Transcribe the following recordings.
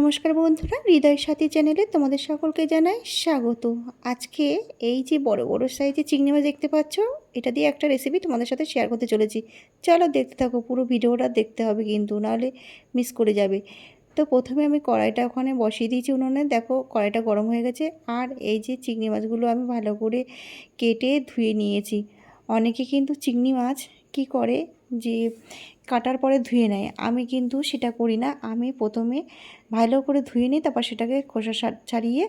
নমস্কার বন্ধুরা, হৃদয় সাথী চ্যানেলে তোমাদের সকলকে জানাই স্বাগত। আজকে এই যে বড় বড় সাইজে চিংড়ি মাছ দেখতে পাচ্ছ, এটা দিয়ে একটা রেসিপি তোমাদের সাথে শেয়ার করতে চলেছি। চলো দেখতে থাকো, পুরো ভিডিওটা দেখতে হবে কিন্তু, নাহলে মিস করে যাবে। তো প্রথমে আমি কড়াইটা ওখানে বসিয়ে দিয়েছি উনুনে। দেখো, কড়াইটা গরম হয়ে গেছে আর এই যে চিংড়ি মাছগুলো আমি ভালো করে কেটে ধুয়ে নিয়েছি। অনেকে কিন্তু চিংড়ি মাছ কি করে যে কাটার পরে ধুয়ে নেয়। আমি কিন্তু সেটা করি না। আমি প্রথমে ভালো করে ধুয়ে নিই তারপর সেটাকে খোসা ছাড়িয়ে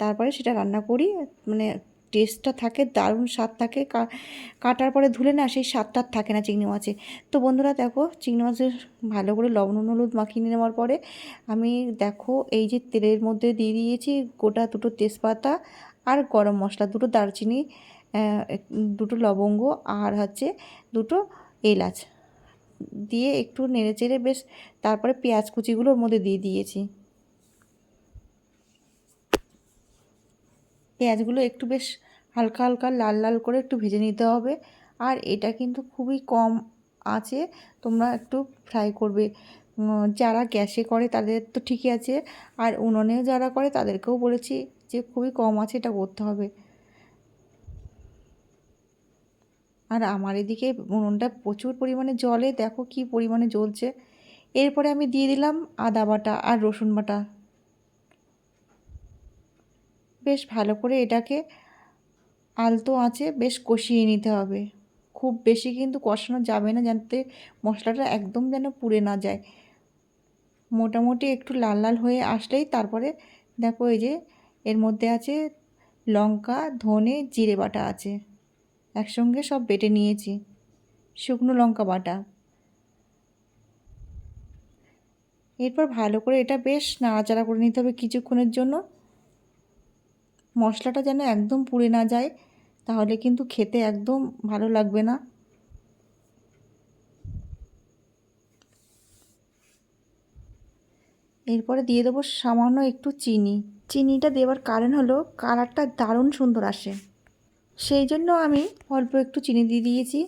তারপরে সেটা রান্না করি। মানে টেস্টটা থাকে, দারুণ স্বাদ থাকে। কাটার পরে ধুলে না সেই স্বাদটা থাকে না চিংড়ি মাছে তো বন্ধুরা দেখো, চিংড়ি মাছের ভালো করে লবণ হলুদ মাখিয়ে নেওয়ার পরে আমি দেখো এই যে তেলের মধ্যে দিয়ে দিয়েছি গোটা দুটো তেজপাতা আর গরম মশলা, দুটো দারচিনি দুটো লবঙ্গ আর হচ্ছে দুটো এলাচ দিয়ে একটু নেড়ে চেড়ে বেশ তারপরে পেঁয়াজ কুচিগুলো ওর মধ্যে দিয়ে দিয়েছি। পেঁয়াজগুলো একটু বেশ হালকা হালকা লাল লাল করে একটু ভেজে নিতে হবে। আর এটা কিন্তু খুবই কম আছে, তোমরা একটু ফ্রাই করবে। যারা গ্যাসে করে তাদের তো ঠিকই আছে। আর উনুনেও যারা করে তাদেরকেও বলেছি যে খুবই কম আছে, এটা করতে হবে। আর আমার এদিকে উনুনটা প্রচুর পরিমাণে জলে দেখো কি পরিমাণে জ্বলছে। এরপরে আমি দিয়ে দিলাম আদা বাটা আর রসুন বাটা। বেশ ভালো করে এটাকে আলতো আঁচে বেশ কষিয়ে নিতে হবে। খুব বেশি কিন্তু কষানো যাবে না, যাতে মশলাটা একদম যেন পুড়ে না যায়। মোটামুটি একটু লাল লাল হয়ে আসলেই তারপরে দেখো এই যে এর মধ্যে আছে লঙ্কা, ধনে, জিরে বাটা আছে। একসঙ্গে সব বেটে নিয়েছি। শুকনো লঙ্কা বাটা। এরপর ভালো করে এটা বেশ নাড়াচাড়া করে নিতে হবে কিছুক্ষণের জন্য। মশলাটা যেন একদম পুড়ে না যায়, তাহলে কিন্তু খেতে একদম ভালো লাগবে না। এরপরে দিয়ে দেবো সামান্য একটু চিনি। চিনিটা দেওয়ার কারণ হলো, কালারটা দারুণ সুন্দর আসে। সেই জন্য আমি অল্প একটু চিনি দিয়ে দিয়েছি।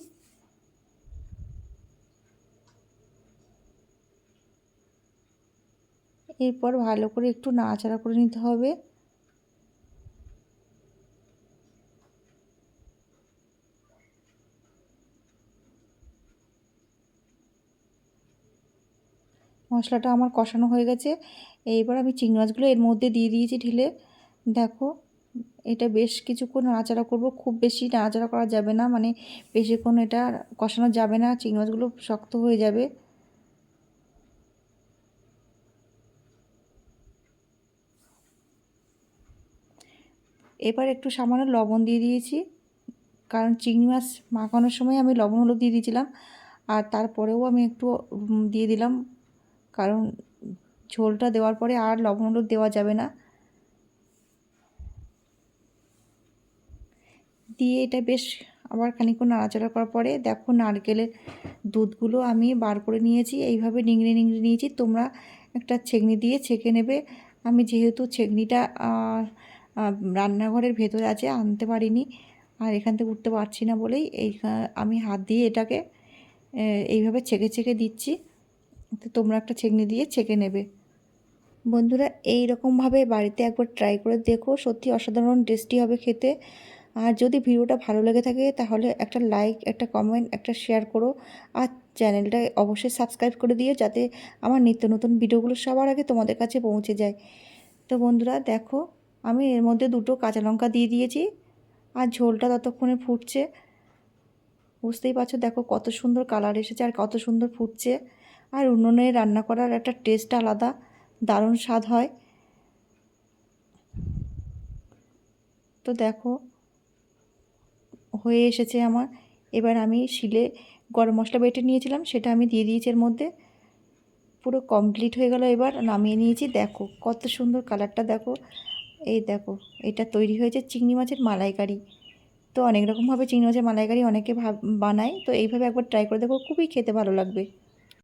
এরপর ভালো করে একটু নাড়াচাড়া করে নিতে হবে। মশলাটা আমার কষানো হয়ে গেছে। এইবার আমি চিংড়ি মাছগুলো এর মধ্যে দিয়ে দিয়েছি ঢিলে। দেখো এটা বেশ কিছুক্ষণ নাড়াচাড়া করব। খুব বেশি নাড়াচাড়া করা যাবে না মানে বেশিক্ষণ এটা কষানো যাবে না, চিংড়ি মাছগুলো শক্ত হয়ে যাবে। এবার একটু সামান্য লবণ দিয়ে দিয়েছি, কারণ চিংড়ি মাছ মাখানোর সময় আমি লবণ হলুদ দিয়ে দিয়েছিলাম, আর তারপরেও আমি একটু দিয়ে দিলাম, কারণ ঝোলটা দেওয়ার পরে আর লবণ হলুদ দেওয়া যাবে না। দিয়ে এটা বেশ আবার খানিক্ষণ নাড়াচাড়া করার পরে দেখো নারকেলের দুধগুলো আমি বার করে নিয়েছি। এইভাবে নিংড়ে নিংড়ে নিয়েছি। তোমরা একটা ছেঁকনি দিয়ে ছেঁকে নেবে। আমি যেহেতু ছেঁকনিটা রান্নাঘরের ভেতরে আছে, আনতে পারিনি আর এখান থেকে উঠতে পারছি না বলেই এই আমি হাত দিয়ে এটাকে এইভাবে ছেঁকে ছেঁকে দিচ্ছি। তো তোমরা একটা ছেঁকনি দিয়ে ছেঁকে নেবে। বন্ধুরা এই রকমভাবে বাড়িতে একবার ট্রাই করে দেখো। সত্যি অসাধারণ টেস্টি হবে খেতে। আর যদি ভিডিওটা ভালো লেগে থাকে, তাহলে একটা লাইক একটা কমেন্ট একটা শেয়ার করো। আর চ্যানেলটা অবশ্যই সাবস্ক্রাইব করে দিও, যাতে আমার নিত্য নতুন ভিডিওগুলো সবার আগে তোমাদের কাছে পৌঁছে যায়। তো বন্ধুরা, দেখো, আমি এর মধ্যে দুটো কাঁচা লঙ্কা দিয়ে দিয়েছি, আর ঝোলটা ততক্ষণে ফুটছে। বুঝতেই পারছ, দেখো কত সুন্দর কালার এসেছে আর কত সুন্দর ফুটছে। আর উনুনে রান্না করার একটা টেস্ট আলাদা, দারুণ স্বাদ হয়। তো দেখো হয়ে এসেছে আমার। এবার আমি শিলে গরম মশলা বেটে নিয়েছিলাম, সেটা আমি দিয়ে দিয়েছি এর মধ্যে। পুরো কমপ্লিট হয়ে গেল, এবার নামিয়ে নিয়েছি। দেখো কত সুন্দর কালারটা দেখো। এই দেখো, এটা তৈরি হয়েছে চিংড়ি মাছের মালাইকারি। তো অনেক রকমভাবে চিংড়ি মাছের মালাইকারি অনেকে ভাব, বানায়। তো এইভাবে একবার ট্রাই করে দেখো, খুবই খেতে ভালো লাগবে।